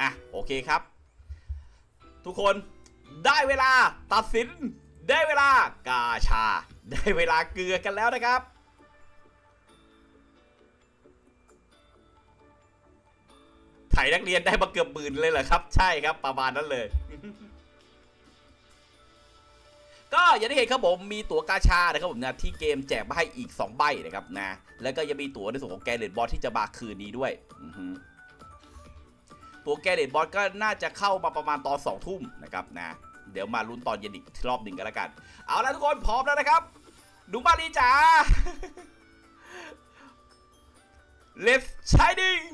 อะโอเคครับ ทุกคนได้เวลาตัดสิน ได้เวลากาชา ได้เวลาเกลือกันแล้วนะครับ ไถนักเรียนได้มาเกือบหมื่นเลยเหรอครับ ใช่ครับประมาณนั้นเลยก็อย่างที่เห็นครับผมมีตั๋วกาชานะครับผมนะที่เกมแจกมาให้อีก 2 ใบนะครับนะแล้วก็ยังมีตั๋วในส่วนของแกเลดบอลที่จะมาคืนนี้ด้วยอือ ตัวแกเลดบอลก็น่าจะเข้ามาประมาณตอน2ทุ่มนะครับนะเดี๋ยวมาลุ้นตอนเย็นอีกรอบหนึ่งกันแล้วกัน เอาละทุกคนพร้อมแล้วนะครับดูมาลีจ๋า Let's shining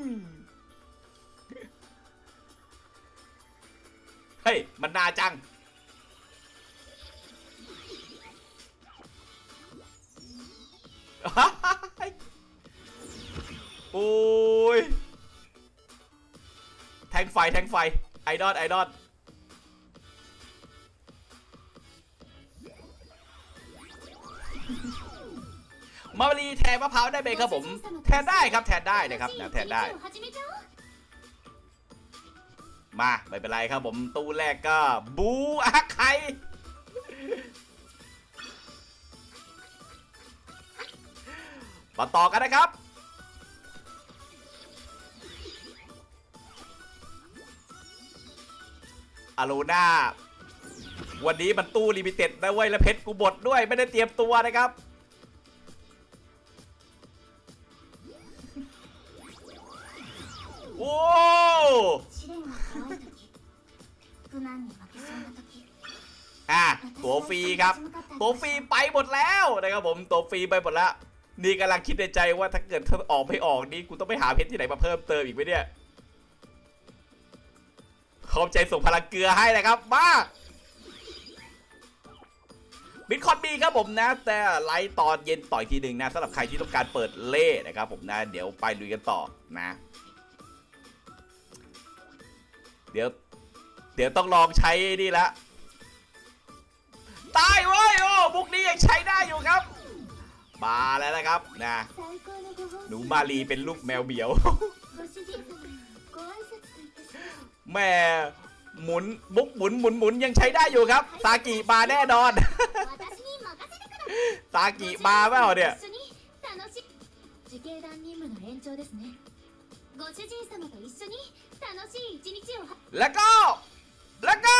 เฮ้ย มันนาจัง โอ้ย ไฟแทงไฟไอดอลไอดอลมารีแทนมะพร้าวได้ไหมครับผม แทนได้ครับแทนได้นะครับนะแทนได้ มาไม่เป็นไรครับผมตู้แรกก็บูอาไคมาต่อกันนะครับ อโลน่าวันนี้มันตู้ลิมิเต็ดนะเว้ยและเพชรกูบดด้วยไม่ได้เตรียมตัวนะครับ โอ้ อะตัวฟรีครับ ตัวฟรีไปหมดแล้วนะครับผมตัวฟรีไปหมดแล้ว นี่กำลังคิดในใจว่าถ้าเกิดถ้าออกไม่ออกนี่กูต้องไปหาเพชรที่ไหนมาเพิ่มเติมอีกไหมเนี่ย ขอบใจส่งพลังเกลือให้เลยครับมาบิตคอนมีครับผมนะ แต่ไลฟ์ตอนเย็นต่อยทีหนึ่งนะสำหรับใครที่ต้องการเปิดเล่นะครับผมนะ เดี๋ยวไปลุยกันต่อนะ เดี๋ยว เดี๋ยวต้องลองใช้นี่ละตายเว้ยโอ้บุกนี้ยังใช้ได้อยู่ครับ มาแล้วนะครับนะหนูมาลีเป็นลูกแมวเบียว します แม่หมุนบุกหมุนหมุนหมุนยังใช้ได้อยู่ครับ ซากิมาแน่นอน 私に任せてくだ ซากิมาเปล่าเนี่ย 一緒に楽しい自警団任務の延長ですねご主人様と一緒に楽しい一日を แล้วก็ แล้วก็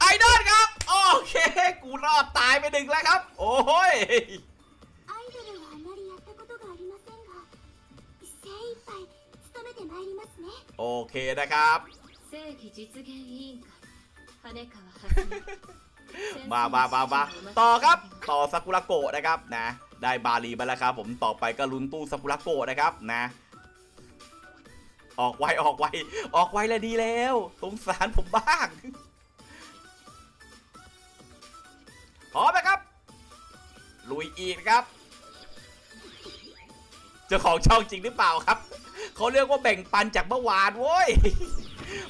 ไอดอลครับ โอเค กูรอดตายไปหนึ่งแล้วครับ โอ้ย アイドルはあまりやったことがありませんが精一杯努めてまいりますね โอเคนะครับ 正義実現委員会羽川はじ มามามามาต่อครับ ต่อซากุระโกะนะครับนะ ได้บาลีมาแล้วครับ ผมต่อไปก็ลุ้นตู้ซากุระโกะนะครับนะ ออกไวออกไวออกไวแล้วดีแล้วสงสารผมบ้างพร้อมไหมครับ ลุยอีกนะครับ เจ้าของช่องจริงหรือเปล่าครับ เขาเรียกว่าแบ่งปันจากเมื่อวานโว้ย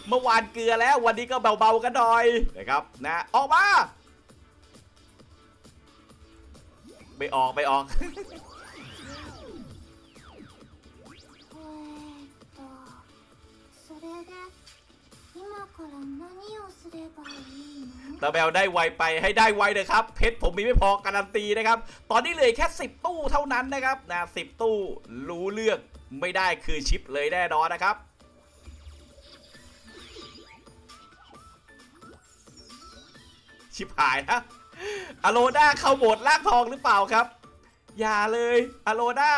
เมื่อวานเกลือแล้ววันนี้ก็เบาๆกันหน่อยนะครับนะออกมา ไม่ออกไม่ออก えーっとそれで今から何をすればいいの ตาแบลได้ไวไปให้ได้ไวเลยครับ เพชรผมมีไม่พอการันตีนะครับ ตอนนี้เหลือแค่ 10 ตู้เท่านั้นนะครับนะ10 ตู้รู้เลือกไม่ได้คือชิปเลยแน่นอนนะครับ ชิบหายนะอโลด้าเข้าโหมดลากทองหรือเปล่าครับ อย่าเลยอโลด้า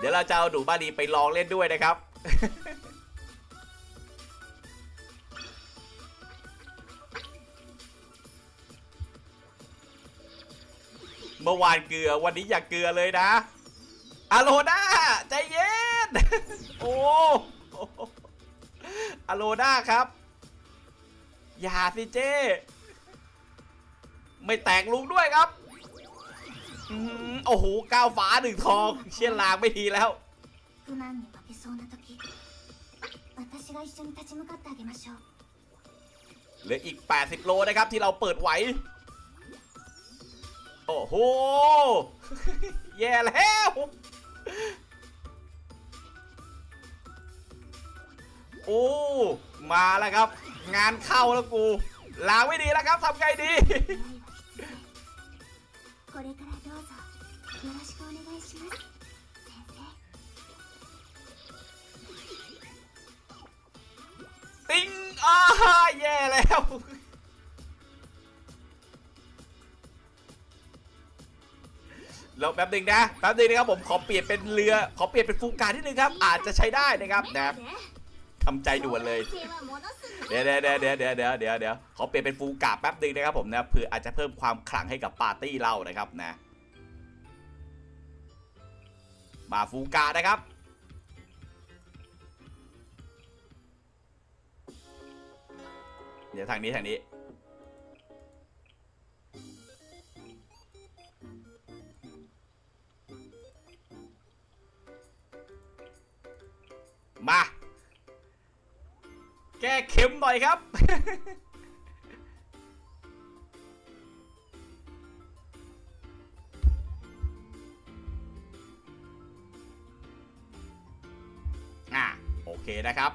เดี๋ยวเราจะเอาดูบ้านีไปลองเล่นด้วยนะครับ เมื่อวานเกลือวันนี้อย่าเกลือเลยนะอโลดาใจเย็น โอ้อโลดาครับ อย่าสิเจ้ ไม่แตกลุงด้วยครับโอ้โหก้าวฟ้าหนึ่งทอง เชี่ยลางไม่ดีแล้วเหลืออีก 80 โลนะครับที่เราเปิดไหว โอ้โห แย่แล้ว โอ้ มาแล้วครับ งานเข้าแล้วกูลางไม่ดีแล้วครับทำไงดี これからどうぞよろしくお願いします先生 ติ้งอ้าแย่แล้ว แล้วแป๊บหนึ่งนะแป๊บหนึ่งนะครับผมขอเปลี่ยนเป็นเรือ ขอเปลี่ยนเป็นฟูการนิดนึงครับ อาจจะใช้ได้นะครับนะทำใจด่วนเลยเดี๋ยวเดี๋ยวเดี๋ยวเดี๋ยวเดี๋ยวเดี๋ยวเดี๋ยวเขอเปลี่ยนเป็นฟูกาแป๊บหนึ่งนะครับผมนะเพื่ออาจจะเพิ่มความขลังให้กับปาร์ตี้เรานะครับนะ มาฟูกานะครับเดี๋ยวทางนี้ทางนี้ มา แก้เข็มหน่อยครับ อะ โอเคนะครับ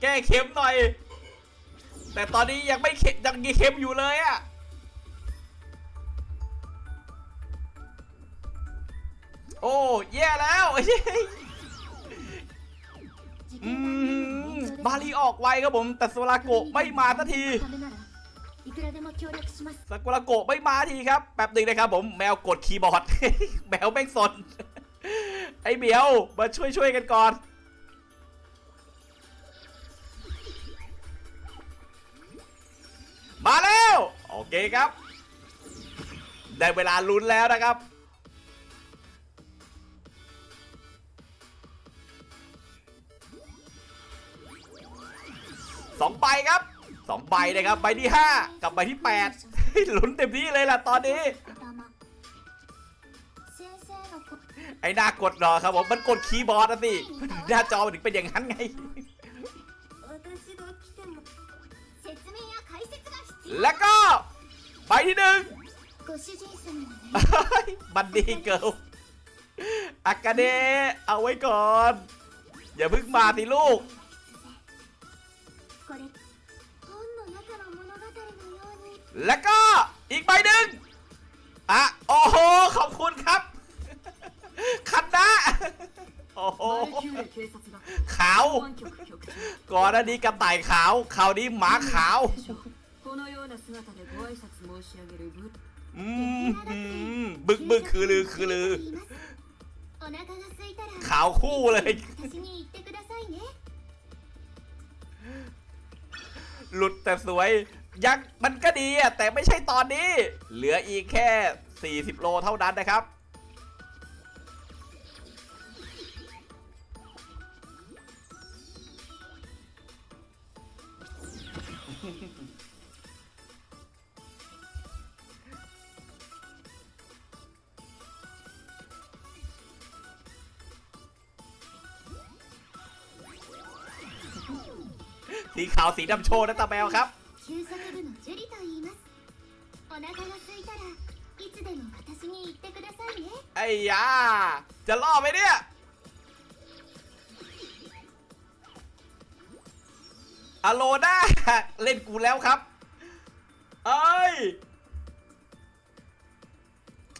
แก้เข็มหน่อย แต่ตอนนี้ยังไม่เค็มยังเข็มอยู่เลยอะโอ้แย่แล้วอืมบาลีออกไวครับผม แต่สวราโกไม่มาสักทีสกุลโกไม่มาทีครับแป๊บนึ่งนะครับผมแมวกดคีย์บอร์ด แมวแม่งสน ไอเบียวมาช่วยช่วยกันก่อน มาแล้ว โอเคครับ ได้เวลาลุ้นแล้วนะครับ สองใบครับสองใบนะครับ ใบที่ห้ากับใบที่แปดลุ้นเต็มที่เลยล่ะตอนนี้ ไอ้หน้ากดรอครับผม มันกดคีย์บอร์ดนะสิ หน้าจอมันถึงเป็นอย่างนั้นไง แล้วก็ใบที่หนึ่งบันดี้เกิลอากาเดเอาไว้ก่อน อย่าพึ่งมาสิลูก แล้วก็อีกใบหนึ่งอะโอ้โห ขอบคุณครับ คันนะโอ้โหขาว ก่อนหน้านี้กระต่ายขาวคราวนี้หมาขาว このような姿でご挨拶申し上げる部 อืมบึกบึกคือลือคือลือ 言いますお腹が空いたら ขาวคู่เลย 私に言ってくださいね หลุดแต่สวย ยังมันก็ดีอะแต่ไม่ใช่ตอนนี้ เหลืออีกแค่ 40 โลเท่านั้นนะครับ สีขาวสีดำโชว์นะตาแมวครับ 旧作部のジュリと言いますお腹が空いたらいつでも私に言ってくださいね ไอ้ยา จะล่อไหมเนี่ย อโลน่า เล่นกูแล้วครับ เอ้ย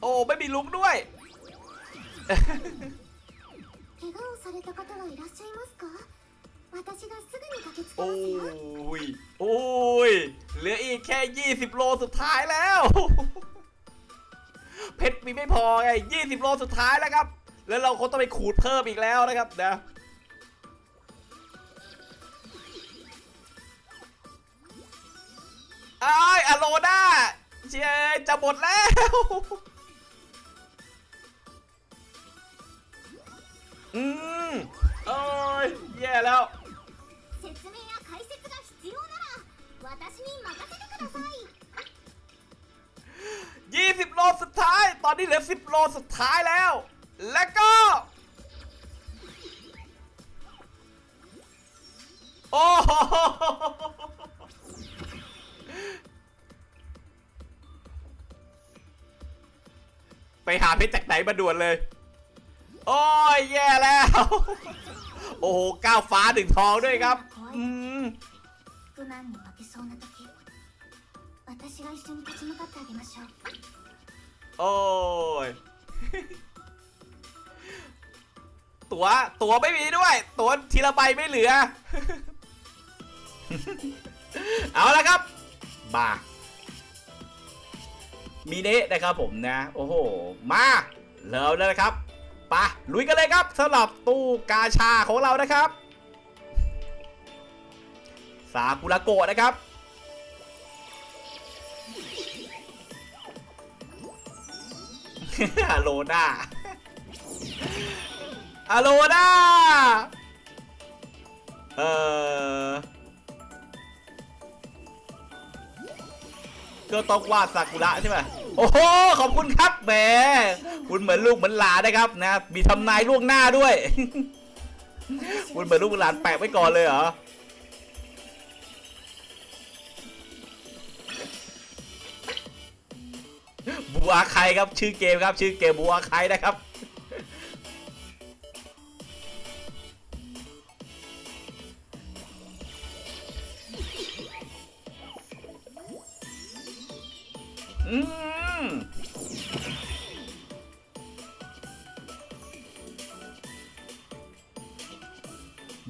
โอ้ ไม่มีลุกด้วย 怪我をされた方はいらっしゃいますか 私がすぐに駆けつけ โอ้ ますよ ย โอ้ย เหลืออีกแค่ 20 โลสุดท้ายแล้ว เพชรมีไม่พอไง 20 โลสุดท้ายแล้วครับ แล้วเราคงต้องไปขูดเพิ่มอีกแล้วนะครับนะไอ้ายอโลน่าเชยจะหมดแล้ว อืมเอ้ย แย่แล้ว ยี่สิบโลสุดท้าย ตอนนี้เหลือสิบโลสุดท้ายแล้ว และก็ โอ้โหไปหาเพชรจากไหนมาด่วนเลย โอ้ยแย่แล้ว โอ้โหก้าวฟ้าหนึ่งทองด้วยครับ ってあげましょう โอ้ย ตัว ตัวไม่มีด้วย ตัวทีละใบไม่เหลือ เอาละครับ มา มีเนะนะครับผมนะ โอ้โห มาเริ่มแล้วนะครับไปะลุยกันเลยครับสำหรับตู้กาชาของเรานะครับ สากุระโกะนะครับ อโลนาอโลนาเออก็ต้องวาดซากุระใช่ไหมโอ้โห ขอบคุณครับแหมคุณเหมือนลูกเหมือนหลานนะครับนะ มีทำนายล่วงหน้าด้วย คุณเหมือนลูกเหมือนหลานแปะไว้ก่อนเลยเหรอ บัวใครครับชื่อเกมครับชื่อเกมบัวใครนะครับอืม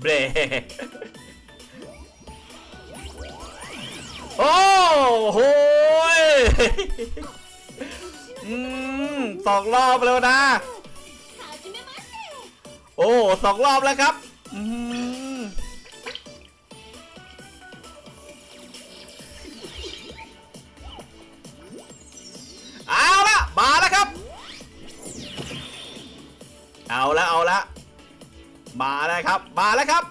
เบรโอ้โห สองรอบแล้วนะ โอ้สองรอบแล้วครับเอาละมาแล้วครับ เอาละเอาละมาแล้วครับ มาแล้วครับ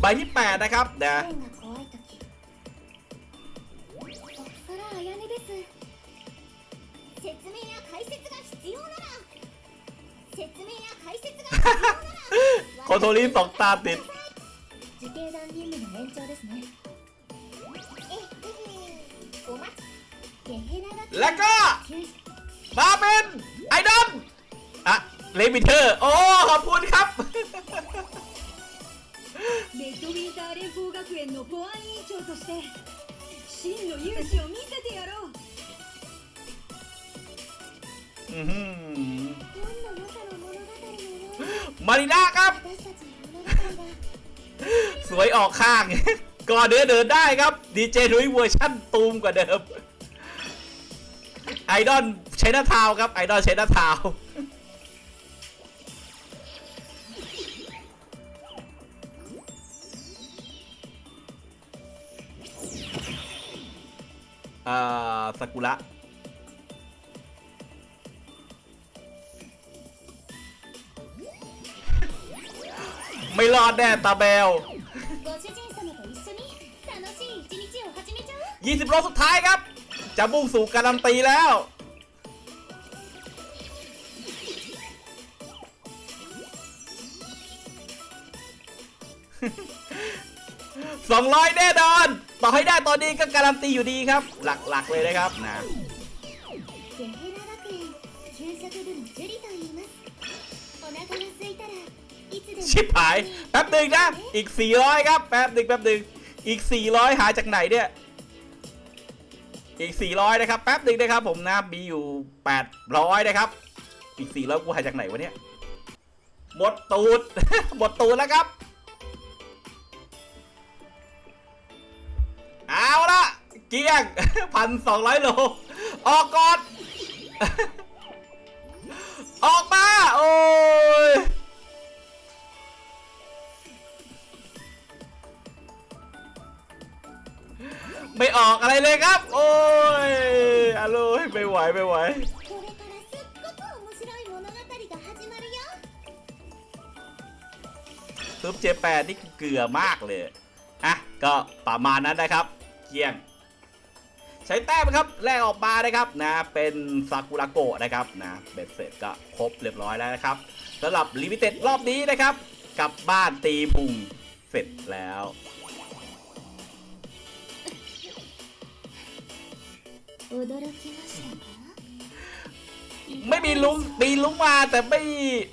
ใบที่แปดนะครับเนี่ย โคโทริสองตาติด 受刑団任務の延長ですねえお待ちゲヘラが แล้วก็ 救助 มาเป็นไอดอลอะเลมิเตอร์ โอ้ ขอบคุณครับ レッドウィンター連邦学園の保安委員長として真の勇姿を見せてやろう อื้อหือ 本の中の物語のように มารีนาครับ สวยออกข้าง ก่อนเดินเดินได้ครับดีเจนุ้ยเวอร์ชั่นตูมกว่าเดิม ไอดอลเชนาทาวครับ ไอดอลเชนาทาวอ่าสกุระ ไม่รอดแน่ตาเบล ご主人様と一緒に楽しい一日を始めちゃう20 โลสุดท้ายครับ จะมุ่งสู่การันตีแล้ว สองร้อยแน่นอน ต่อให้ได้ตอนนี้ก็การันตีอยู่ดีครับ หลักๆเลยนะครับนะ ゲヘラ学園給食部のジュリと言いますお腹が空いたらいつでも ชิบหาย แป๊บหนึ่งนะ อีก 400 ครับ แป๊บหนึ่งแป๊บหนึ่งอีก 400 หาจากไหนเนี่ย อีก 400 นะครับ แป๊บหนึ่งนะครับ ผมนะ มีอยู่ 800 นะครับ อีก 400 กูหาจากไหนวะเนี่ย หมดตูด หมดตูดแล้วครับ เอาละเกี้ยงพันสองร้อยโล ออกก่อน ออกมา โอ้ย ไม่ออกอะไรเลยครับ โอ้ยอโลยไม่ไหวไม่ไหว これからすっごく面白い物語が始まるよ ซุปเจแปนนี่เกลือมากเลย อ่ะ ก็ประมาณนั้นนะครับ เกลี้ยง ใช้แต้มครับแลกออกมานะครับนะเป็นซากุระโกะนะครับนะเบ็ดเสร็จก็ครบเรียบร้อยแล้วนะครับสำหรับลิมิเต็ดรอบนี้นะครับกลับบ้านตีพุงเสร็จแล้ว 驚きましたか ไม่มีลุงมีลุงมาแต่ไม่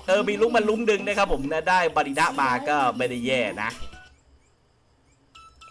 เออมีลุงมาลุงดึงนะครับผมนะได้บาริดะมาก็ไม่ได้แย่นะ